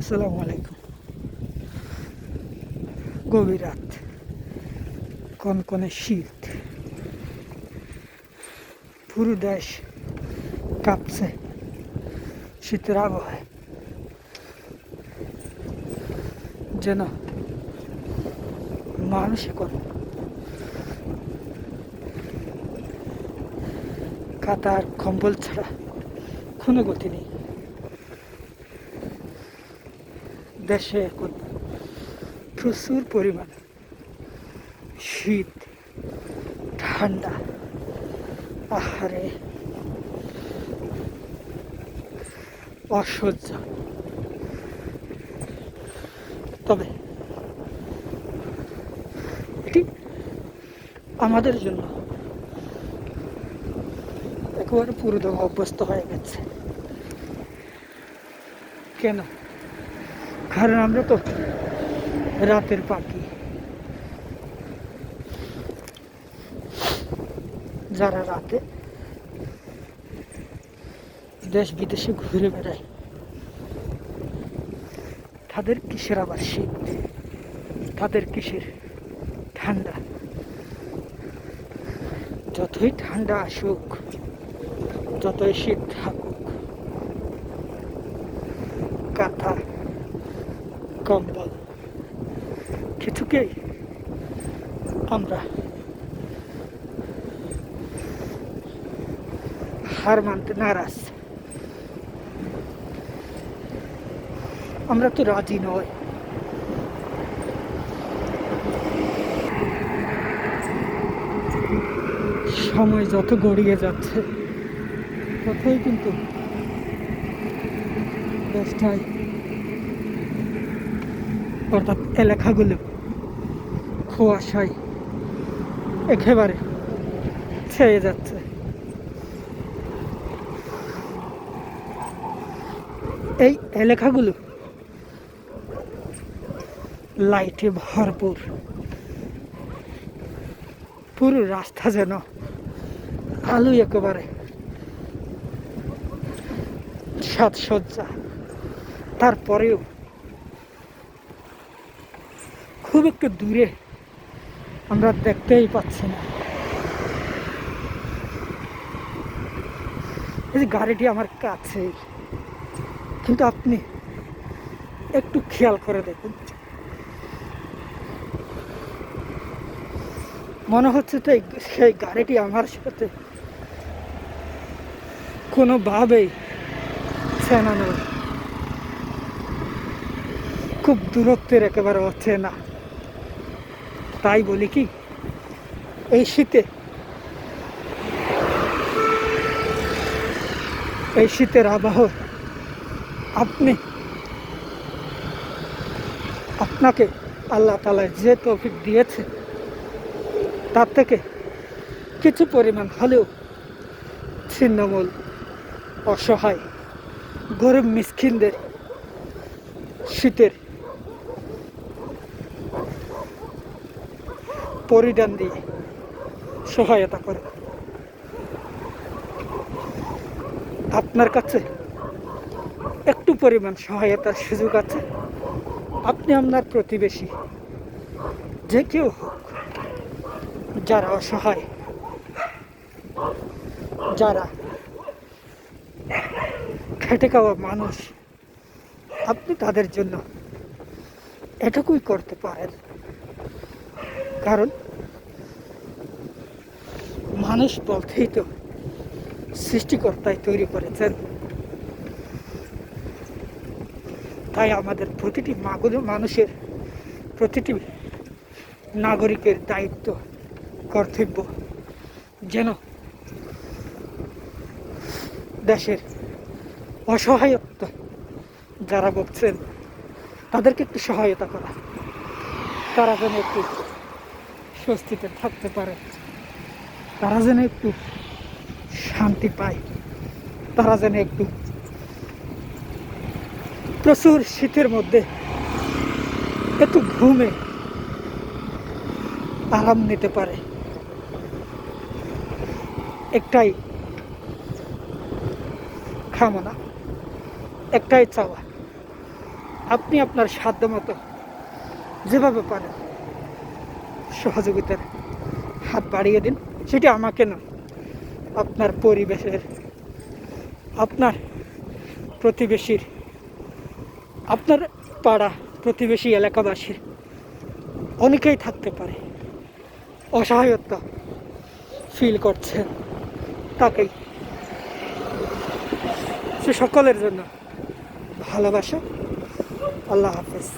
আসসালামু আলাইকুম। গভীর রাত। কনকনে শীত। পুরো দেশ কাঁপছে। শীতের আবহাওয়ায় যেন মানুষ এখন কাতার, কম্বল ছাড়া কোনো গতি নেই। দেশে এখন প্রচুর পরিমাণ শীত, ঠান্ডা আহারে অসহ্য। তবে এটি আমাদের জন্য একেবারে পুরোদম অভ্যস্ত হয়ে গেছে। কেন? কারণ আমরা তো রাতের পাখি। যারা রাতে দেশ বিদেশে ঘুরে বেড়ায়, তাদের কিসের আবার শীত? তাদের কিসের ঠান্ডা? যতই ঠান্ডা আসুক, যতই শীত থাকুক, কাঁথা কম্বল কিছুকেই আমরা হার মানতে নারাজ। আমরা তো রাজি নই। সময় যত গড়িয়ে যাচ্ছে, ততই কিন্তু দেশটায় অর্থাৎ এলাকাগুলো কুয়াশায় একেবারে ছেয়ে যাচ্ছে। এই এলাকাগুলো লাইটে ভরপুর। পুরো রাস্তা যেন আলু একেবারে সাজসজ্জা। তারপরেও খুব একটু দূরে। আমরা দেখতেই পাচ্ছি না। এই গাড়িটি আমার কাছেই কিন্তু আপনি একটু খেয়াল করে দেখুন। মনে হচ্ছে তো সেই গাড়িটি আমার সাথে কোনোভাবেই চেনা নয় খুব দূরত্বের একেবারে হচ্ছে না তাই বলি কি, এই শীতে, এই শীতের আবহ আপনি, আপনাকে আল্লাহ তালা যে তৌফিক দিয়েছে, তার থেকে কিছু পরিমাণ হলেও ছিন্নমূল, অসহায়, গরিব মিসকিনদের শীতের পরিধান দিয়ে সহায়তা করে। আপনার কাছে একটু পরিমাণ সহায়তার সুযোগ আছে। আপনি আপনার প্রতিবেশী, যে কেউ হোক, যারা অসহায়, যারা খেটে খাওয়া মানুষ, আপনি তাদের জন্য এটুকুই করতে পারেন। কারণ মানুষ বলতেই তো সৃষ্টিকর্তায় তৈরি করেছেন। তাই আমাদের প্রতিটি মানুষের প্রতিটি নাগরিকের দায়িত্ব, কর্তব্য যেন দেশের অসহায়ত্ব যারা বলছেন তাদেরকে একটু সহায়তা করা। তারা যেন একটু স্বস্তিতে থাকতে পারে। তারা যেন একটু শান্তি পায়। তারা যেন একটু প্রচুর শীতের মধ্যে একটু ঘুমে আরাম নিতে পারে। একটাই কামনা, একটাই চাওয়া। আপনি আপনার সাধ্য মতো যেভাবে পারেন। সহযোগিতার হাত বাড়িয়ে দিন। সেটা আমাকে না আপনার পরিবেশের, আপনার প্রতিবেশীর, আপনার পাড়া প্রতিবেশী এলাকাবাসীর, অনেকেই থাকতে পারে অসহায়তা ফিল করছেন তাকেই। সে সকলের জন্য ভালোবাসা। আল্লাহ হাফেজ।